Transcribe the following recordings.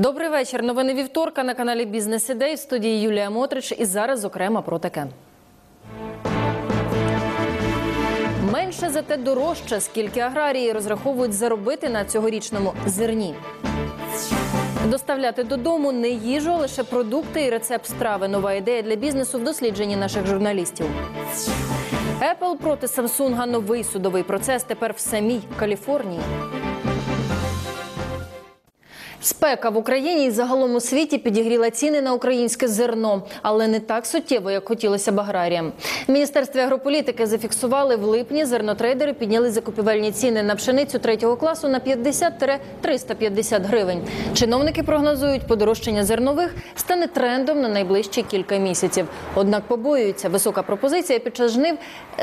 Добрий вечір. Новини вівторка на каналі Бізнес Ідей в студії Юлія Мотрич. І зараз зокрема про таке. Менше зате дорожче, скільки аграрії розраховують заробити на цьогорічному зерні. Доставляти додому не їжу, а лише продукти і рецепт страви. Нова ідея для бізнесу в дослідженні наших журналістів. Apple проти Samsung – новий судовий процес тепер в самій Каліфорнії. Спека в Україні і загалом у світі підігріла ціни на українське зерно, але не так суттєво, як хотілося б аграріям. Міністерстві агрополітики зафіксували в липні зернотрейдери підняли закупівельні ціни на пшеницю третього класу на 50-350 гривень. Чиновники прогнозують, подорожчання зернових стане трендом на найближчі кілька місяців. Однак побоюються, висока пропозиція під час жнив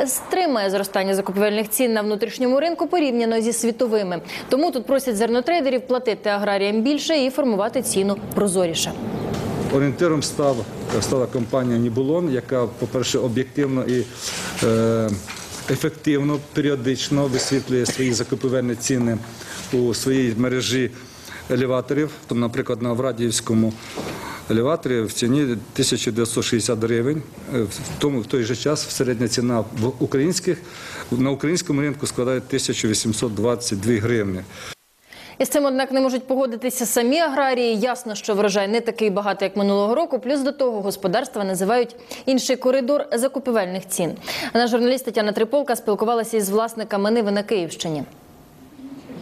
стримає зростання закупівельних цін на внутрішньому ринку порівняно зі світовими. Тому тут просять зернотрейдерів платити аграріям більше і формувати ціну прозоріше. Орієнтиром став, стала компанія Нібулон, яка, по-перше, об'єктивно і е, ефективно, періодично висвітлює свої закупівельні ціни у своїй мережі елеваторів. Там, наприклад, на Врадіївському елеваторі в ціні 1960 гривень. Е, В тому в той же час середня ціна в українських на українському ринку складає 1822 гривні. І з цим, однак, не можуть погодитися самі аграрії. Ясно, що врожай не такий багатий, як минулого року. Плюс до того господарства називають інший коридор закупівельних цін. Наш журналіст Тетяна Триполка спілкувалася із власниками Ниви на Київщині.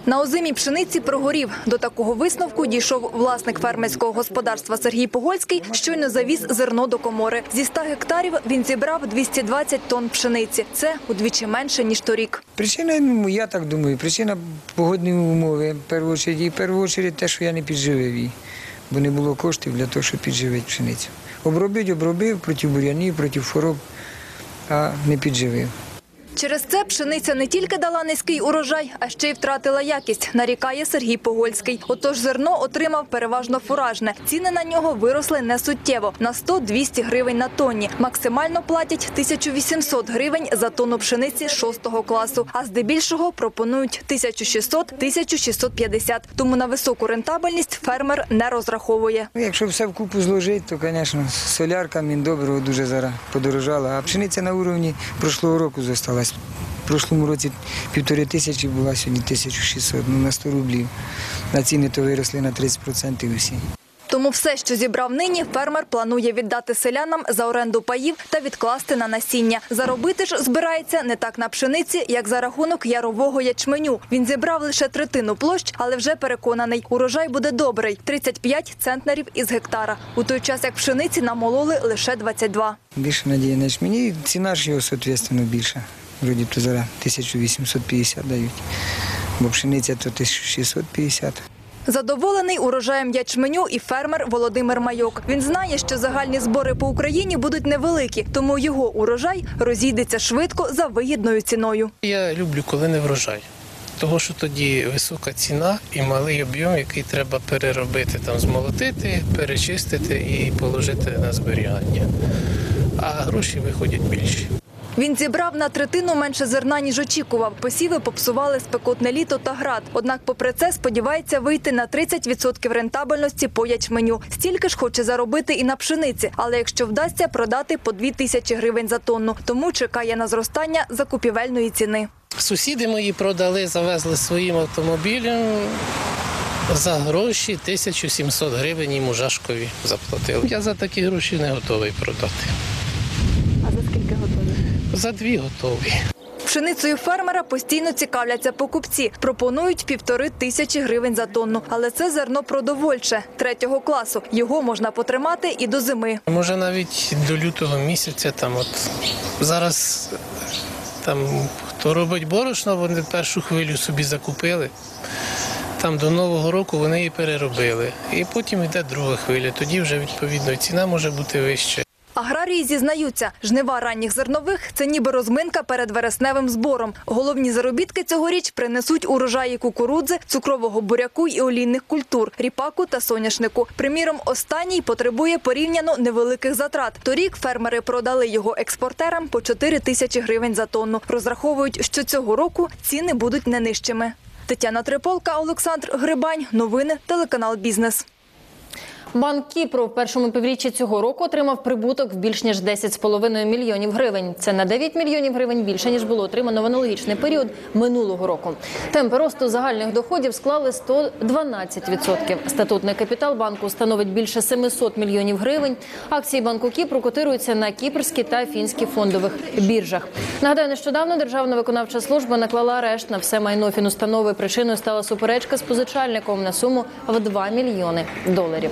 На озимій пшениці прогорів. До такого висновку дійшов власник фермерського господарства Сергій Погольський, щойно завіз зерно до комори. Зі 100 гектарів він зібрав 220 тонн пшениці. Це удвічі менше, ніж торік. Причина, ну, я так думаю, причина погодні умови. В першу чергу, і в першу чергу те, що я не підживив її, бо не було коштів для того, щоб підживити пшеницю. Обробити обробив проти бур'янів, проти хвороб, а не підживив. Через це пшениця не тільки дала низький урожай, а ще й втратила якість, нарікає Сергій Погольський. Отож зерно отримав переважно фуражне. Ціни на нього виросли несуттєво – на 100-200 гривень на тонні. Максимально платять 1800 гривень за тонну пшениці 6 класу, а здебільшого пропонують 1600-1650. Тому на високу рентабельність фермер не розраховує. Ну, якщо все вкупу зложити, то, звісно, солярка міндоброго дуже зараз подорожала, а пшениця на уровні прошлого року зосталась. В прошлому році півтори тисячі була, сьогодні 1600, ну на 100 рублів. На ціни то виросли на 30% усі. Тому все, що зібрав нині, фермер планує віддати селянам за оренду паїв та відкласти на насіння. Заробити ж збирається не так на пшениці, як за рахунок ярового ячменю. Він зібрав лише третину площ, але вже переконаний, урожай буде добрий – 35 центнерів із гектара. У той час, як пшениці намололи лише 22. Більше надії на мені ціна ж його, соответственно, більша. Вроді то зараз 1850 дають, бо пшениця то 1650. Задоволений урожаєм ячменю і фермер Володимир Майок. Він знає, що загальні збори по Україні будуть невеликі, тому його урожай розійдеться швидко за вигідною ціною. Я люблю, коли не врожай. Того, що тоді висока ціна і малий об'єм, який треба переробити, там змолотити, перечистити і положити на зберігання. А гроші виходять більші. Він зібрав на третину менше зерна, ніж очікував. Посіви попсували спекотне літо та град. Однак, попри це, сподівається вийти на 30% рентабельності по ячменю. Стільки ж хоче заробити і на пшениці. Але якщо вдасться, продати по 2 тисячі гривень за тонну. Тому чекає на зростання закупівельної ціни. Сусіди мої продали, завезли своїм автомобілем. За гроші 1700 гривень і мужашкові заплатили. Я за такі гроші не готовий продати. А за скільки готові? За дві готові. Пшеницею фермера постійно цікавляться покупці. Пропонують півтори тисячі гривень за тонну. Але це зерно продовольче третього класу. Його можна потримати і до зими. Може навіть до лютого місяця там от зараз там хто робить борошно, вони першу хвилю собі закупили. Там до Нового року вони її переробили. І потім йде друга хвиля. Тоді вже відповідно ціна може бути вища. Аграрії зізнаються, жнива ранніх зернових це ніби розминка перед вересневим збором. Головні заробітки цьогоріч принесуть урожаї кукурудзи, цукрового буряку і олійних культур, ріпаку та соняшнику. Приміром, останній потребує порівняно невеликих затрат. Торік фермери продали його експортерам по 4 тисячі гривень за тонну. Розраховують, що цього року ціни будуть не нижчими. Тетяна Триполка, Олександр Грибань. Новини телеканал Бізнес. Банк Кіпру в першому півріччі цього року отримав прибуток в більш ніж 10,5 мільйонів гривень. Це на 9 мільйонів гривень більше ніж було отримано в аналогічний період минулого року. Темпи росту загальних доходів склали 112%. Статутний капітал банку становить більше 700 мільйонів гривень. Акції банку Кіпру котируються на кіпрській та фінській фондових біржах. Нагадаю, нещодавно Державна виконавча служба наклала арешт на все майно фінустанови. Причиною стала суперечка з позичальником на суму в 2 мільйони доларів.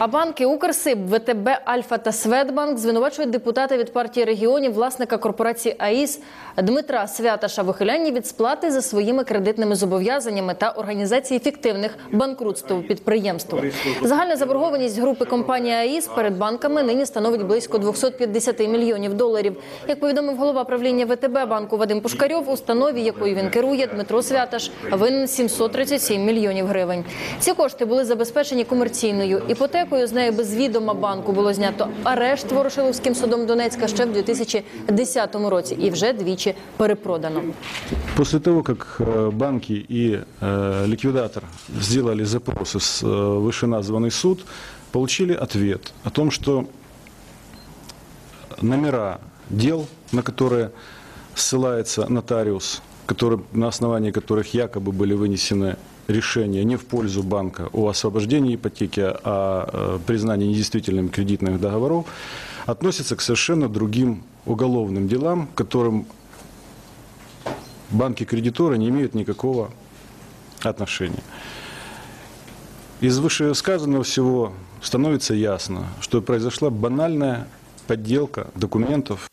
А банки Укрсиб, ВТБ, Альфа та Светбанк звинувачують депутата від партії регіонів, власника корпорації АІС Дмитра Святаша в ухилянні від сплати за своїми кредитними зобов'язаннями та організації фіктивних банкрутств підприємств. Загальна заборгованість групи компанії АІС перед банками нині становить близько 250 мільйонів доларів. Як повідомив голова правління ВТБ банку Вадим Пушкарьов, установі, якою він керує, Дмитро Святаш винен 737 мільйонів гривень. Ці кошти були забезпечені комерційною іпотекою З нею без відома банку було знято арешт Ворошиловським судом Донецька ще в 2010 році і вже двічі перепродано. После того, как э, банки и э, ликвидатор сделали запросы в э, вышеназванный суд, получили ответ о том, что номера дел, на которые ссылается нотариус, который, на основании которых якобы были вынесены решения не в пользу банка о освобождении ипотеки, а э, признании недействительными кредитных договоров, относятся к совершенно другим уголовным делам, к которым банки-кредиторы не имеют никакого отношения. Из вышесказанного всего становится ясно, что произошла банальная подделка документов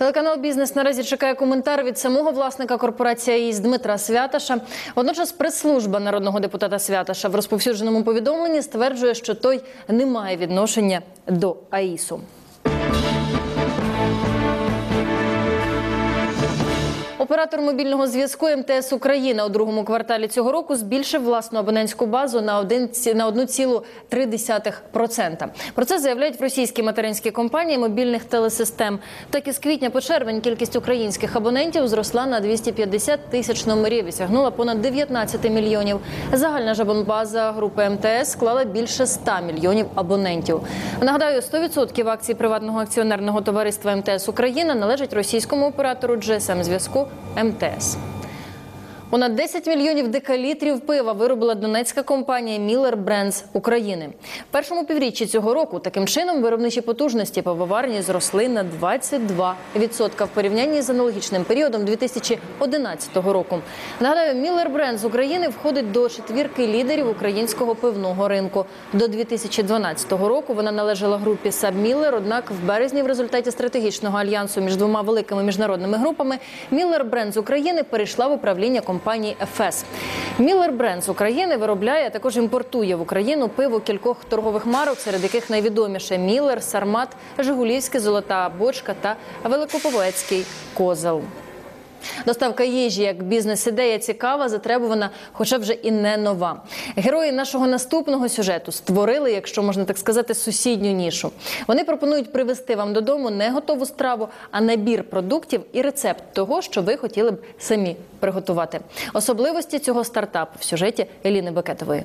Телеканал Бізнес наразі чекає коментар від самого власника корпорації із Дмитра Святаша. Водночас прес-служба народного депутата Святаша в розповсюдженому повідомленні стверджує, що той не має відношення до АІСу. Оператор мобільного зв'язку МТС Україна у другому кварталі цього року збільшив власну абонентську базу на 1, на 1,3%. Про це заявляють в російській материнській компанії мобільних телесистем. Так із квітня по червень кількість українських абонентів зросла на 250 тисяч номерів і сягнула понад 19 мільйонів. Загальна ж абонбаза групи МТС склала більше 100 мільйонів абонентів. Нагадаю, 100% акцій приватного акціонерного товариства МТС Україна належать російському оператору GSM зв'язку МТС. Понад 10 мільйонів декалітрів пива виробила донецька компанія Міллер Брендс України. В першому півріччі цього року таким чином виробничі потужності пивоварні зросли на 22% в порівнянні з аналогічним періодом 2011 року. Нагадаю, Міллер Брендс України входить до четвірки лідерів українського пивного ринку. До 2012 року вона належала групі Сабміллер. Однак в березні, в результаті стратегічного альянсу між двома великими міжнародними групами, Міллер Брендс України перейшла в управління компанії ФС. Міллер Брендс України виробляє а також імпортує в Україну пиво кількох торгових марок, серед яких найвідоміше Міллер, Сармат, Жигулівське, Золота Бочка та Великоповецький Козел. Доставка їжі як бізнес-ідея цікава, затребувана, хоча вже і не нова. Герої нашого наступного сюжету створили, якщо можна так сказати, сусідню нішу. Вони пропонують привезти вам додому не готову страву, а набір продуктів і рецепт того, що ви хотіли б самі приготувати. Особливості цього стартапу в сюжеті Еліни Бекетової.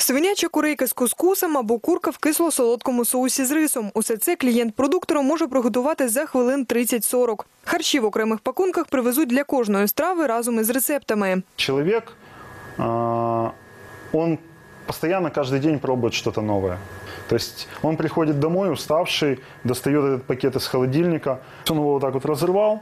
Свиняча курейка з кускусом або курка в кисло-солодкому соусі з рисом. Усе це клієнт продуктора може приготувати за хвилин 30-40. Харчі в окремих пакунках привезуть для кожної страви разом із рецептами. человек, а, он постоянно каждый день пробует что-то новое. То есть он приходит домой уставший, достает этот пакет из холодильника, он его вот так вот разорвал,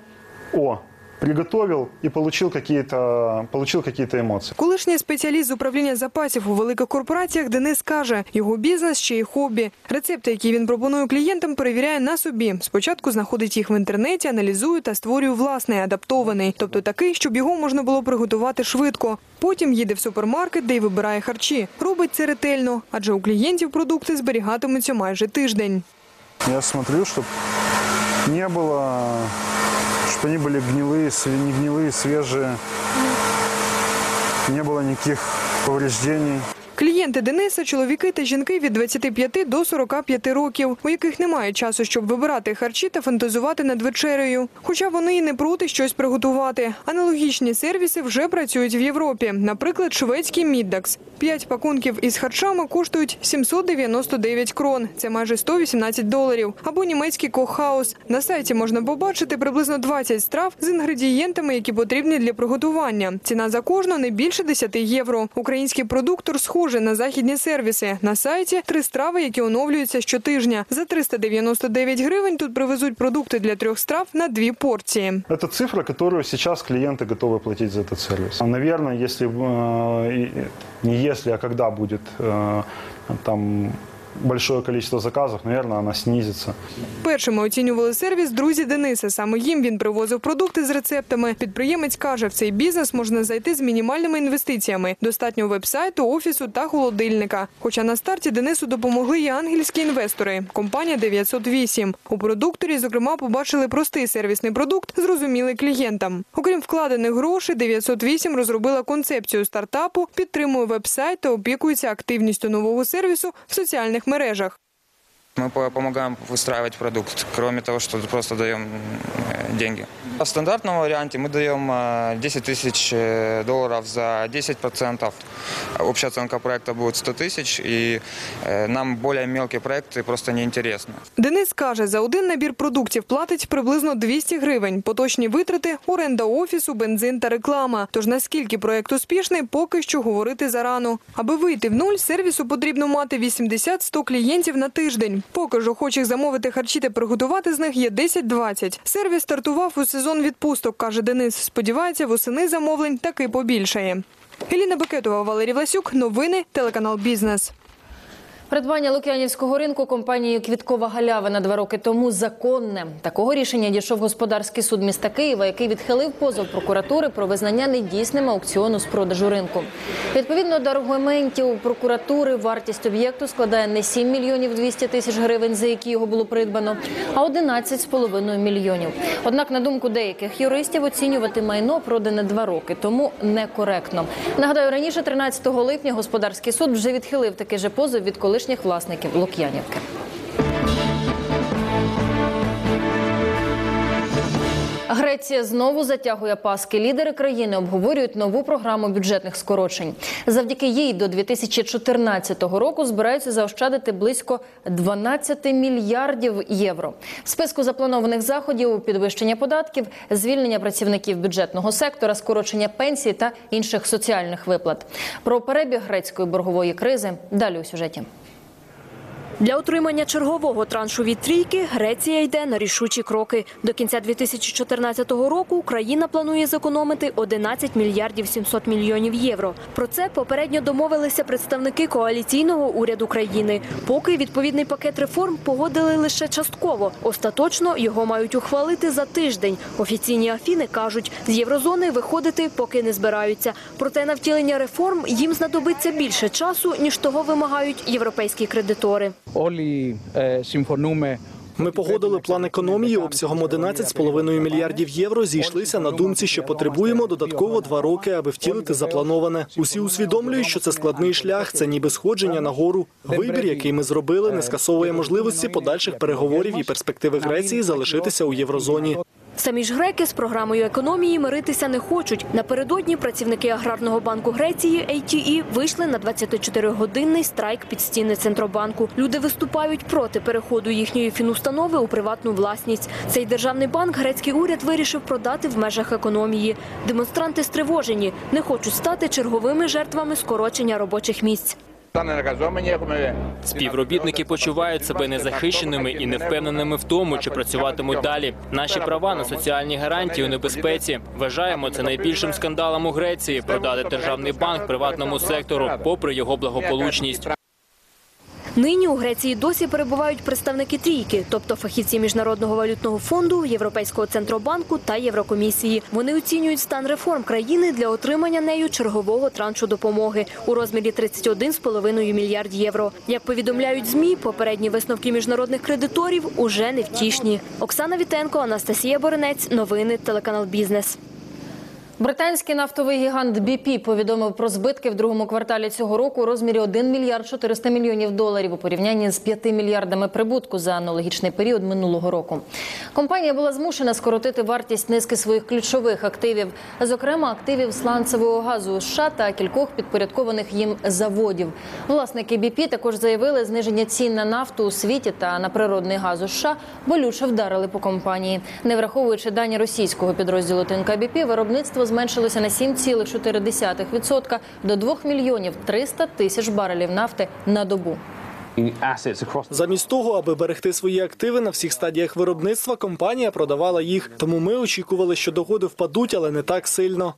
о, приготовил и получил какие-то получил какие-то эмоции. Колишній спеціаліст з управління запасів у великих корпораціях Денис каже, його бізнес ще й хобі. Рецепти, які він пропонує клієнтам, перевіряє на собі. Спочатку знаходить їх в інтернеті, аналізує та створює власний адаптований, тобто такий, щоб його можна було приготувати швидко. Потім їде в супермаркет, де й вибирає харчі. Робить це ретельно, адже у клієнтів продукти зберігатимуться майже тиждень. Я смотрю, чтобы не было, чтобы они были гнилые, све- не гнилые, свежие, не было никаких повреждений. Клієнти Дениса – чоловіки та жінки від 25 до 45 років, у яких немає часу, щоб вибирати харчі та фантазувати над вечерею. Хоча вони і не проти щось приготувати. Аналогічні сервіси вже працюють в Європі. Наприклад, шведський Міддакс. П'ять пакунків із харчами коштують 799 крон. Це майже 118 доларів. Або німецький Кохаус. На сайті можна побачити приблизно 20 страв з інгредієнтами, які потрібні для приготування. Ціна за кожну не більше 10 євро. Український продуктор схожий на західні сервіси. На сайті три страви, які оновлюються щотижня. За 399 гривень тут привезуть продукти для трьох страв на дві порції. Это цифра, которую сейчас клиенты готовы платить за этот сервис. Наверное, если, э, и- не если, а когда будет э, там большое количество заказов, наверное, она снизится. Першими оцінювали сервіс друзі Дениса. Саме їм він привозив продукти з рецептами. Підприємець каже, в цей бізнес можна зайти з мінімальними інвестиціями. Достатньо вебсайту, офісу та холодильника. Хоча на старті Денису допомогли і ангельські інвестори. Компанія 908. У продукторі, зокрема, побачили простий сервісний продукт, зрозумілий клієнтам. Окрім вкладених грошей, 908 розробила концепцію стартапу, підтримує вебсайт та опікується активністю нового сервісу в соціальних мережах. Мы по- помогаем выстраивать продукт, кроме того, что просто даем э, деньги. В стандартном варианте мы даем э, 10 тысяч э, долларов за 10%. Общая оценка проекта будет 100 тысяч, и э, нам более мелкие проекты просто неинтересны. Денис каже, за один набір продуктів платить приблизно 200 гривень. Поточні витрати – оренда офісу, бензин та реклама. Тож наскільки проект успішний, поки що говорити зарано. Аби вийти в нуль, сервісу потрібно мати 80-100 клієнтів на тиждень. Поки ж охочих замовити харчі та приготувати з них є 10-20. Сервіс стартував у сезон відпусток, каже Денис. Сподівається, восени замовлень таки побільшає. Еліна Бекетова, Валерій Власюк. Новини. Телеканал «Бізнес». Придбання Лук'янівського ринку компанією Квіткова галявина два роки тому законне. Такого рішення дійшов господарський суд міста Києва, який відхилив позов прокуратури про визнання недійсним аукціону з продажу ринку. Відповідно до аргументів прокуратури, вартість об'єкту складає не 7 мільйонів 200 тисяч гривень, за які його було придбано, а 11,5 мільйонів. Однак, на думку деяких юристів, оцінювати майно продане два роки тому некоректно. Нагадаю, раніше 13 липня господарський суд вже відхилив такий же позов від колишніх власників Лук'янівки. Греція знову затягує паски. Лідери країни обговорюють нову програму бюджетних скорочень. Завдяки їй до 2014 року збираються заощадити близько 12 мільярдів євро. В списку запланованих заходів підвищення податків, звільнення працівників бюджетного сектора, скорочення пенсій та інших соціальних виплат. Про перебіг грецької боргової кризи далі у сюжеті. Для отримання чергового траншу від трійки Греція йде на рішучі кроки. До кінця 2014 року країна планує зекономити 11 мільярдів 700 мільйонів євро. Про це попередньо домовилися представники коаліційного уряду країни. Поки відповідний пакет реформ погодили лише частково. Остаточно його мають ухвалити за тиждень. Офіційні афіни кажуть, з єврозони виходити поки не збираються. Проте на втілення реформ їм знадобиться більше часу ніж того вимагають європейські кредитори. Όλοι ε, συμφωνούμε Ми погодили план економії обсягом 11,5 мільярдів євро. Зійшлися на думці, що потребуємо додатково два роки, аби втілити заплановане. Усі усвідомлюють, що це складний шлях, це ніби сходження на гору. Вибір, який ми зробили, не скасовує можливості подальших переговорів і перспективи Греції залишитися у єврозоні. Самі ж греки з програмою економії миритися не хочуть. Напередодні працівники аграрного банку Греції ATE вийшли на 24-годинний страйк під стіни центробанку. Люди виступають проти переходу їхньої фінустанови у приватну власність. Цей державний банк грецький уряд вирішив продати в межах економії. Демонстранти стривожені, не хочуть стати черговими жертвами скорочення робочих місць. Співробітники почувають себе незахищеними і невпевненими в тому, чи працюватимуть далі. Наші права на соціальні гарантії у небезпеці. Вважаємо це найбільшим скандалом у Греції продати державний банк приватному сектору, попри його благополучність. Нині у Греції досі перебувають представники трійки, тобто фахівці міжнародного валютного фонду, Європейського центробанку та Єврокомісії. Вони оцінюють стан реформ країни для отримання нею чергового траншу допомоги у розмірі 31,5 мільярд євро. Як повідомляють змі, попередні висновки міжнародних кредиторів уже невтішні. Оксана Вітенко, Анастасія Боренець. Новини телеканал Бізнес. Британський нафтовий гігант BP повідомив про збитки в другому кварталі цього року у розмірі 1 мільярд 400 мільйонів доларів у порівнянні з 5 мільярдами прибутку за аналогічний період минулого року. Компанія була змушена скоротити вартість низки своїх ключових активів, зокрема активів сланцевого газу США та кількох підпорядкованих їм заводів. Власники BP також заявили, зниження цін на нафту у світі та на природний газ у США болюче вдарили по компанії. Не враховуючи дані російського підрозділу ТНК BP, виробництво зменшилося на 7,4% до 2 мільйонів 300 тисяч барелів нафти на добу. Замість того, аби берегти свої активи на всіх стадіях виробництва, компанія продавала їх. Тому ми очікували, що доходи впадуть, але не так сильно.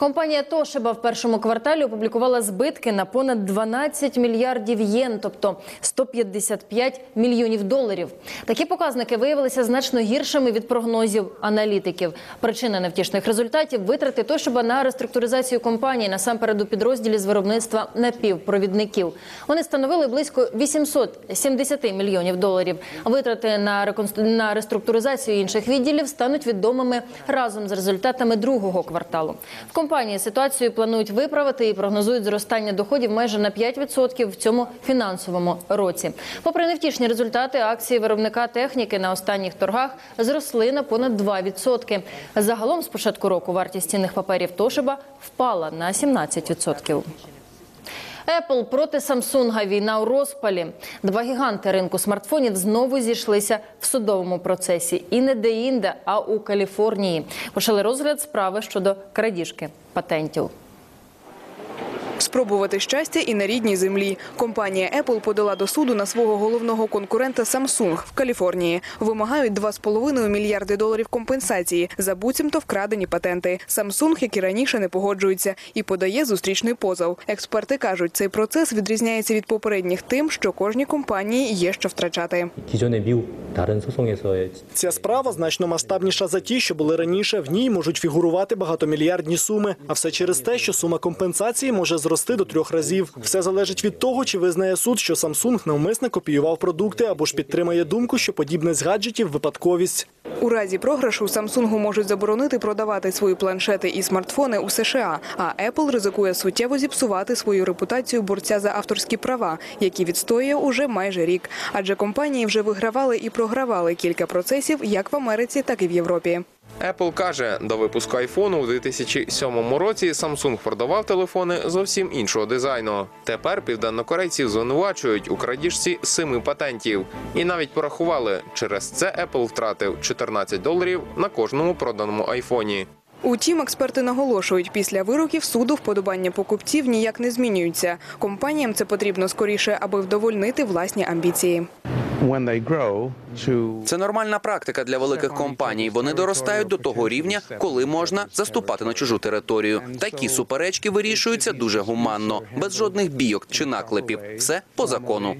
Компанія Тошиба в першому кварталі опублікувала збитки на понад 12 мільярдів єн, тобто 155 мільйонів доларів. Такі показники виявилися значно гіршими від прогнозів аналітиків. Причина невтішних результатів витрати Тошиба на реструктуризацію компанії насамперед у підрозділі з виробництва напівпровідників. Вони становили близько 870 мільйонів доларів. Витрати на реконстру... на реструктуризацію інших відділів стануть відомими разом з результатами другого кварталу. В компанії ситуацію планують виправити і прогнозують зростання доходів майже на 5% в цьому фінансовому році. Попри невтішні результати, акції виробника техніки на останніх торгах зросли на понад 2%. Загалом з початку року вартість цінних паперів Тошиба впала на 17%. Apple проти Samsung. Війна у розпалі. Два гіганти ринку смартфонів знову зійшлися в судовому процесі. І не де-інде, а у Каліфорнії. Почали розгляд справи щодо крадіжки патентів спробувати щастя і на рідній землі. Компанія Apple подала до суду на свого головного конкурента Samsung в Каліфорнії. Вимагають 2,5 мільярди доларів компенсації за буцімто вкрадені патенти. Samsung, як і раніше, не погоджується і подає зустрічний позов. Експерти кажуть, цей процес відрізняється від попередніх тим, що кожній компанії є що втрачати. Ця справа значно масштабніша за ті, що були раніше. В ній можуть фігурувати багатомільярдні суми, а все через те, що сума компенсації може зрости до трьох разів. Все залежить від того, чи визнає суд, що Samsung навмисно копіював продукти або ж підтримає думку, що подібне з гаджетів випадковість. У разі програшу Samsung можуть заборонити продавати свої планшети і смартфони у США, а Apple ризикує суттєво зіпсувати свою репутацію борця за авторські права, які відстоює уже майже рік. Адже компанії вже вигравали і програвали кілька процесів як в Америці, так і в Європі. Apple каже, до випуску iPhone у 2007 році Samsung продавав телефони зовсім іншого дизайну. Тепер південнокорейців звинувачують у крадіжці семи патентів. І навіть порахували, через це Apple втратив 14 доларів на кожному проданому айфоні. Утім, експерти наголошують, після вироків суду вподобання покупців ніяк не змінюються. Компаніям це потрібно скоріше, аби вдовольнити власні амбіції. Це нормальна практика для великих компаній. Вони доростають до того рівня, коли можна заступати на чужу територію. Такі суперечки вирішуються дуже гуманно, без жодних бійок чи наклепів. Все по закону.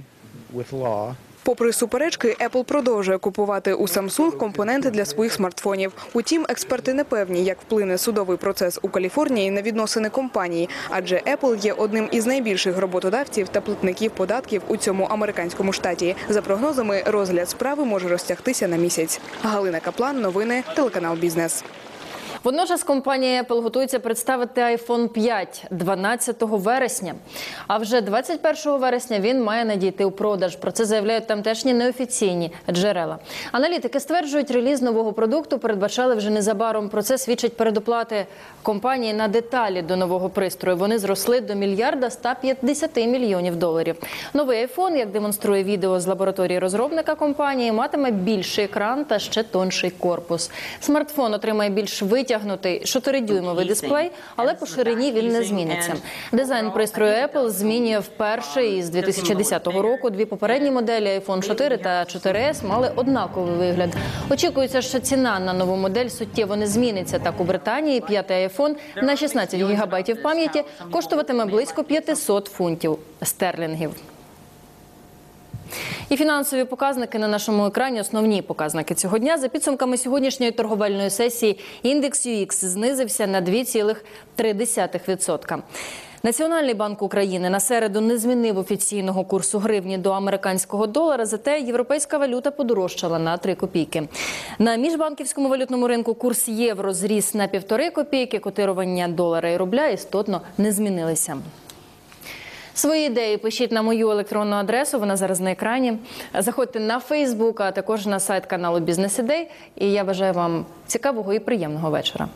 Попри суперечки, Apple продовжує купувати у Samsung компоненти для своїх смартфонів. Утім, експерти не певні, як вплине судовий процес у Каліфорнії на відносини компанії, адже Apple є одним із найбільших роботодавців та платників податків у цьому американському штаті. За прогнозами, розгляд справи може розтягтися на місяць. Галина Каплан, новини, телеканал Бізнес. Водночас компанія Apple готується представити iPhone 5 12 вересня. А вже 21 вересня він має надійти у продаж. Про це заявляють тамтешні неофіційні джерела. Аналітики стверджують, реліз нового продукту передбачали вже незабаром. Про це свідчать передоплати компанії на деталі до нового пристрою. Вони зросли до мільярда 150 мільйонів доларів. Новий iPhone, як демонструє відео з лабораторії розробника компанії, матиме більший екран та ще тонший корпус. Смартфон отримає більш витягнутий 4-дюймовий дисплей, але по ширині він не зміниться. Дизайн пристрою Apple змінює вперше із 2010 року. Дві попередні моделі iPhone 4 та 4S мали однаковий вигляд. Очікується, що ціна на нову модель суттєво не зміниться. Так у Британії п'ятий iPhone на 16 гігабайтів пам'яті коштуватиме близько 500 фунтів стерлінгів. І фінансові показники на нашому екрані. Основні показники цього дня. За підсумками сьогоднішньої торговельної сесії індекс UX знизився на 2,3%. Національний банк України на середу не змінив офіційного курсу гривні до американського долара, зате європейська валюта подорожчала на 3 копійки. На міжбанківському валютному ринку курс євро зріс на півтори копійки, котирування долара і рубля істотно не змінилися. Свої ідеї пишіть на мою електронну адресу. Вона зараз на екрані. Заходьте на Фейсбук, а також на сайт каналу Бізнес Ідей. І я бажаю вам цікавого і приємного вечора.